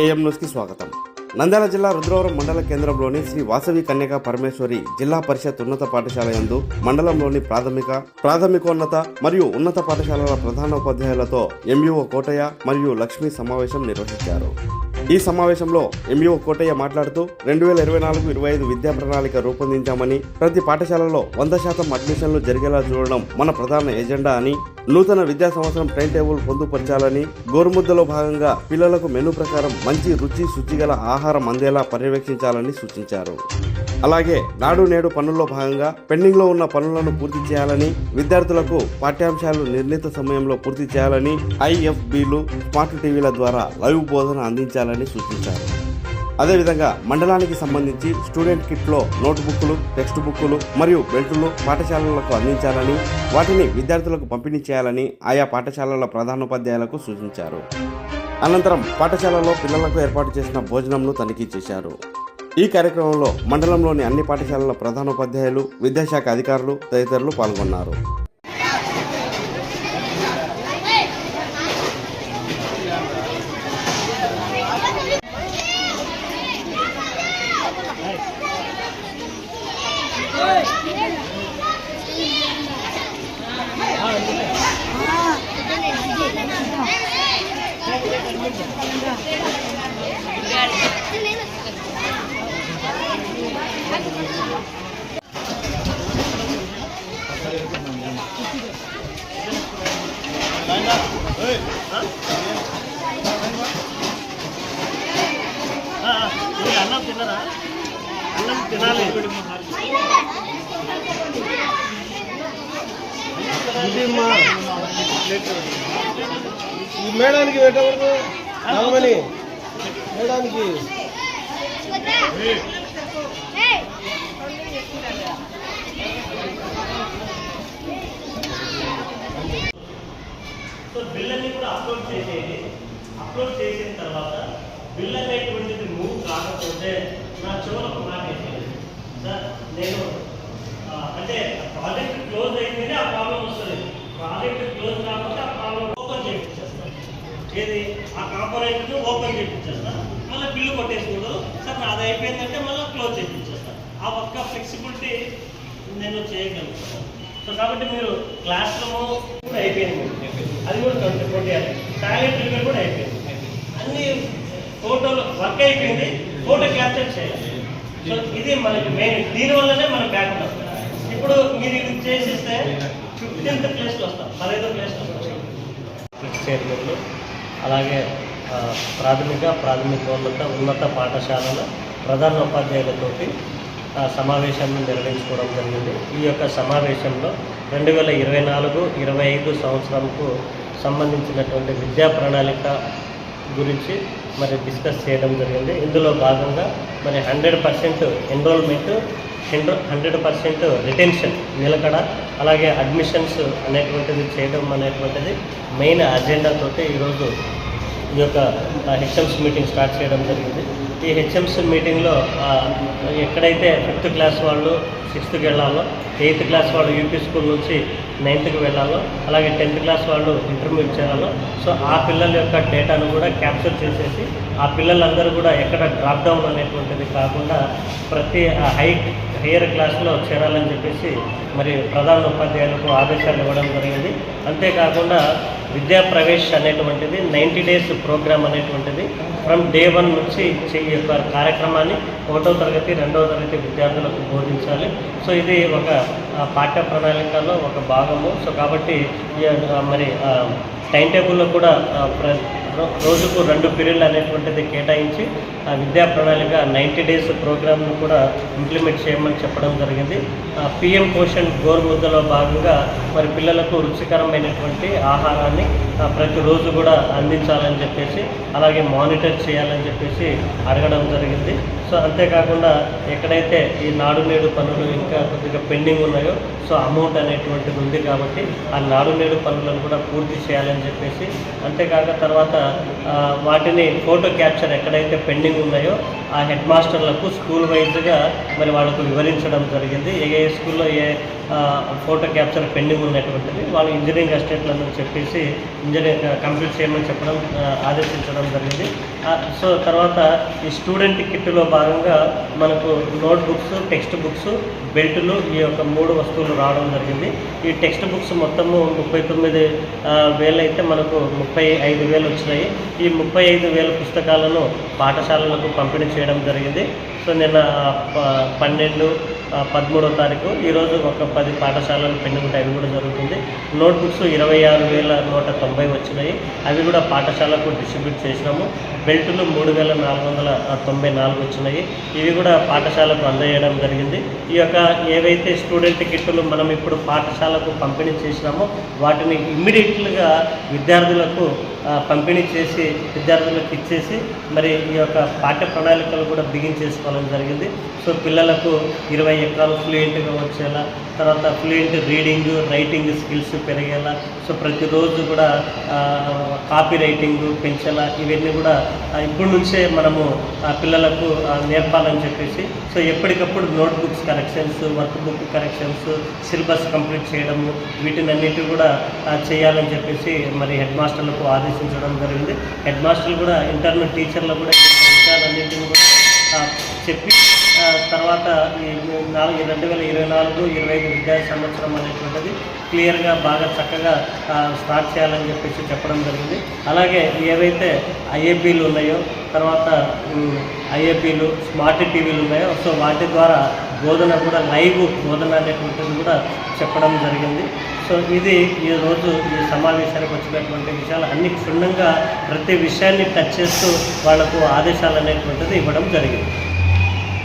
AM న్యూస్కి స్వాగతం. నంద్యాల జిల్లా రుద్రవరం మండల కేంద్రంలోని శ్రీ వాసవి కన్యకా పరమేశ్వరి జిల్లా పరిషత్ ఉన్నత పాఠశాల యందు మండలంలోని ప్రాథమిక ప్రాథమికోన్నత మరియు ఉన్నత పాఠశాలల ప్రధానోపాధ్యాయులతో ఎంఈఓ కోటయ్య మరియు లక్ష్మి సమావేశం నిర్వహించారు. ఈ సమావేశంలో ఎంఈఓ కోటయ్య మాట్లాడుతూ రెండు వేల ఇరవై నాలుగు ఇరవై ఐదు విద్యా ప్రణాళిక రూపొందించామని ప్రతి పాఠశాలలో వంద శాతం అడ్మిషన్లు జరిగేలా చూడడం మన ప్రధాన ఎజెండా అని నూతన విద్యా సంవత్సరం టైం టేబుల్ పొందుపరచాలని గోరుముద్దలో భాగంగా పిల్లలకు మెను ప్రకారం మంచి రుచి శుచిగల ఆహారం అందేలా పర్యవేక్షించాలని సూచించారు. అలాగే నాడు నేడు పనుల్లో భాగంగా పెండింగ్లో ఉన్న పనులను పూర్తి చేయాలని విద్యార్థులకు పాఠ్యాంశాలు నిర్ణీత సమయంలో పూర్తి చేయాలని ఐఎఫ్బిలు స్మార్ట్ టీవీల ద్వారా లైవ్ బోధన అందించాలని సూచించారు. అదేవిధంగా మండలానికి సంబంధించి స్టూడెంట్ కిట్లో నోట్బుక్లు టెక్స్ట్ బుక్లు మరియు బెల్టులు పాఠశాలలకు అందించాలని వాటిని విద్యార్థులకు పంపిణీ చేయాలని ఆయా పాఠశాలల ప్రధానోపాధ్యాయులకు సూచించారు. అనంతరం పాఠశాలలో పిల్లలకు ఏర్పాటు చేసిన భోజనంను తనిఖీ చేశారు. ఈ కార్యక్రమంలో మండలంలోని అన్ని పాఠశాలల ప్రధానోపాధ్యాయులు విద్యాశాఖ అధికారులు తదితరులు పాల్గొన్నారు మీరు అన్నం తిన్నారా అన్నం తినాలి ఈ మేడానికి పెట్టవరకు రామని మేడానికి సో బిల్లన్ని కూడా అప్లోడ్ చేసేది. అప్లోడ్ చేసిన తర్వాత బిల్ అనేటువంటిది మూవ్ కాకపోతే నా చివరి మాట సార్ నేను అంటే ప్రాజెక్ట్ క్లోజ్ అయితేనే ఆ ప్రాబ్లం వస్తుంది. ప్రాజెక్ట్ క్లోజ్ కాకపోతే ఆ ప్రాబ్లం ఓపెన్ చేయించేస్తాను ఏది? ఆ కాంపోనెంట్ ఓపెన్ చేయించేస్తాను మళ్ళీ బిల్లు కొట్టేసుకుంటారు. సార్ నాది అయిపోయిందంటే మళ్ళీ క్లోజ్ చేయించేస్తాను ఆ ఒక్క ఫ్లెక్సిబిలిటీ నేను చేయగలుగుతాను. సో కాబట్టి మీరు క్లాస్ రూమ్ కూడా అయిపోయింది అది కూడా ట్వంటీ ట్వంటీ టాయిలెట్ రిపేర్ కూడా అయిపోయింది. అన్ని ఫోటోలు వర్క్ అయిపోయింది. ఫోటో క్యాప్చర్ చేయాలి. సో ఇది మనకి మెయిన్. దీనివల్లనే మనం బ్యాక్ ఇప్పుడు మీరు ఇది చేసేస్తే ఫిఫ్టీన్త్ ప్లేస్లో వస్తాం. పదహైదో ప్లేస్లో వస్తాం. చైర్మన్లు అలాగే ప్రాథమిక ప్రాథమికోన్నత ఉన్నత పాఠశాలల ప్రధాన ఉపాధ్యాయులతోటి సమావేశాన్ని నిర్వహించుకోవడం జరిగింది. ఈ యొక్క సమావేశంలో రెండు వేల ఇరవై నాలుగు ఇరవై ఐదు సంవత్సరంకు సంబంధించినటువంటి విద్యా ప్రణాళిక గురించి మరి డిస్కస్ చేయడం జరిగింది. ఇందులో భాగంగా మరి hundred percent enrollment hundred percent retention నిలకడ అలాగే అడ్మిషన్స్ అనేటువంటిది చేయడం అనేటువంటిది మెయిన్ అజెండా తోటి ఈరోజు ఈ యొక్క హెచ్ఎంస్ మీటింగ్ స్టార్ట్ చేయడం జరిగింది. ఈ హెచ్ఎంస్ మీటింగ్లో ఎక్కడైతే ఫిఫ్త్ క్లాస్ వాళ్ళు సిక్స్త్కి వెళ్ళాలో ఎయిత్ క్లాస్ వాళ్ళు యూపీ స్కూల్ నుంచి నైన్త్కి వెళ్ళాలో అలాగే టెన్త్ క్లాస్ వాళ్ళు ఇంటర్మీడియట్ చేయాలో సో ఆ పిల్లల యొక్క డేటాను కూడా క్యాప్చర్ చేసేసి ఆ పిల్లలందరూ కూడా ఎక్కడ డ్రాప్ డౌన్ అనేటువంటిది కాకుండా ప్రతి హైట్ హయ్యర్ క్లాస్లో చేరాలని చెప్పేసి మరి ప్రధాన ఉపాధ్యాయులకు ఆదేశాలు ఇవ్వడం జరిగింది. అంతేకాకుండా విద్యా ప్రవేశ్ అనేటువంటిది నైంటీ డేస్ ప్రోగ్రామ్ అనేటువంటిది ఫ్రమ్ డే వన్ నుంచి యొక్క కార్యక్రమాన్ని ఒకటో తరగతి రెండవ తరగతి విద్యార్థులకు బోధించాలి. సో ఇది ఒక పాఠ్య ప్రణాళికలో ఒక భాగము. సో కాబట్టి ఈ, మరి టైం టేబుల్లో కూడా ప్ర- రోజుకు రెండు పీరియడ్లు అనేటువంటిది కేటాయించి ఆ విద్యా ప్రణాళిక నైంటీ డేస్ ప్రోగ్రామ్ను కూడా ఇంప్లిమెంట్ చేయమని చెప్పడం జరిగింది. పిఎం పోషన్ గోరుముద్దలో భాగంగా మరి పిల్లలకు రుచికరమైనటువంటి ఆహారాన్ని ప్రతిరోజు కూడా అందించాలని చెప్పేసి అలాగే మానిటర్ చేయాలని చెప్పేసి అడగడం జరిగింది. సో అంతేకాకుండా ఎక్కడైతే ఈ నాడు నేడు పనులు ఇంకా కొద్దిగా పెండింగ్ ఉన్నాయో సో అమౌంట్ అనేటువంటిది ఉంది కాబట్టి ఆ నాడు నేడు పనులను కూడా పూర్తి చేయాలని చెప్పేసి అంతేకాక తర్వాత వాటిని ఫోటో క్యాప్చర్ ఎక్కడైతే పెండింగ్ ఉన్నాయో ఆ హెడ్ మాస్టర్లకు స్కూల్ వైజ్గా మరి వాళ్ళకు వివరించడం జరిగింది. ఏ ఏ స్కూల్లో ఏ ఫోటో క్యాప్చర్ పెండింగ్ ఉన్నటువంటిది వాళ్ళు ఇంజనీరింగ్ అసిస్టెంట్లను చెప్పేసి ఇంజనీరింగ్ కంప్లీట్ చేయమని చెప్పడం ఆదేశించడం జరిగింది. సో తర్వాత ఈ స్టూడెంట్ కిట్లో భాగంగా మనకు నోట్ బుక్స్ టెక్స్ట్ బుక్స్ బెల్టులు ఈ యొక్క మూడు వస్తువులు రావడం జరిగింది. ఈ టెక్స్ట్ బుక్స్ మొత్తము ముప్పై తొమ్మిది వేలు అయితే మనకు ముప్పై ఐదు వేలు వచ్చినాయి. ఈ ముప్పై ఐదు వేల పుస్తకాలను పాఠశాలలకు పంపిణీ చేయడం జరిగింది. సో నిన్న పన్నెండు పదమూడో తారీఖు ఈరోజు ఒక పది పాఠశాలలు పెండింగ్ అవి కూడా జరుగుతుంది. నోట్బుక్స్ ఇరవై ఆరు వేల నూట తొంభై వచ్చినాయి. అవి కూడా పాఠశాలకు డిస్ట్రిబ్యూట్ చేసినాము. బెల్టులు మూడు వేల నాలుగు వందల తొంభై నాలుగు వచ్చినాయి. ఇవి కూడా పాఠశాలకు అందజేయడం జరిగింది. ఈ యొక్క ఏవైతే స్టూడెంట్ కిట్లు మనం ఇప్పుడు పాఠశాలకు పంపిణీ చేసినామో వాటిని ఇమ్మీడియట్లుగా విద్యార్థులకు పంపిణీ చేసి విద్యార్థులకు ఇచ్చేసి మరి ఈ యొక్క పాఠ్య ప్రణాళికలు కూడా బిగించేసుకోవడం జరిగింది. సో పిల్లలకు ఇరవై ఎకరాలు ఫ్లూయెంట్గా వచ్చేలా తర్వాత ఫ్లూయెంట్ రీడింగ్ రైటింగ్ స్కిల్స్ పెరిగేలా సో ప్రతిరోజు కూడా కాపీ రైటింగ్ పెంచేలా ఇవన్నీ కూడా ఇప్పటి నుంచే మనము పిల్లలకు నేర్పాలని చెప్పేసి సో ఎప్పటికప్పుడు notebooks corrections workbook corrections syllabus complete చేయడము వీటినన్నిటి కూడా చేయాలని చెప్పేసి మరి హెడ్ మాస్టర్లకు ఆదేశించడం జరిగింది. హెడ్ మాస్టర్లు కూడా ఇంటర్నల్ టీచర్లు కూడా విషయాలన్నింటినీ కూడా చెప్పి తర్వాత ఈ నాలుగు రెండు వేల ఇరవై నాలుగు ఇరవై ఐదు విద్యా సంవత్సరం అనేటువంటిది క్లియర్గా బాగా చక్కగా స్టార్ట్ చేయాలని చెప్పేసి చెప్పడం జరిగింది. అలాగే ఏవైతే ఐఏపీలు ఉన్నాయో తర్వాత ఐఏపీలు స్మార్ట్ టీవీలు ఉన్నాయో సో వాటి ద్వారా బోధన కూడా లైవ్ బోధన అనేటువంటిది కూడా చెప్పడం జరిగింది. సో ఇది ఈ రోజు ఈ సమావేశానికి వచ్చినటువంటి విషయాలు అన్ని క్షుణ్ణంగా ప్రతి విషయాన్ని టచ్ చేస్తూ వాళ్ళకు ఆదేశాలు అనేటువంటిది ఇవ్వడం జరిగింది.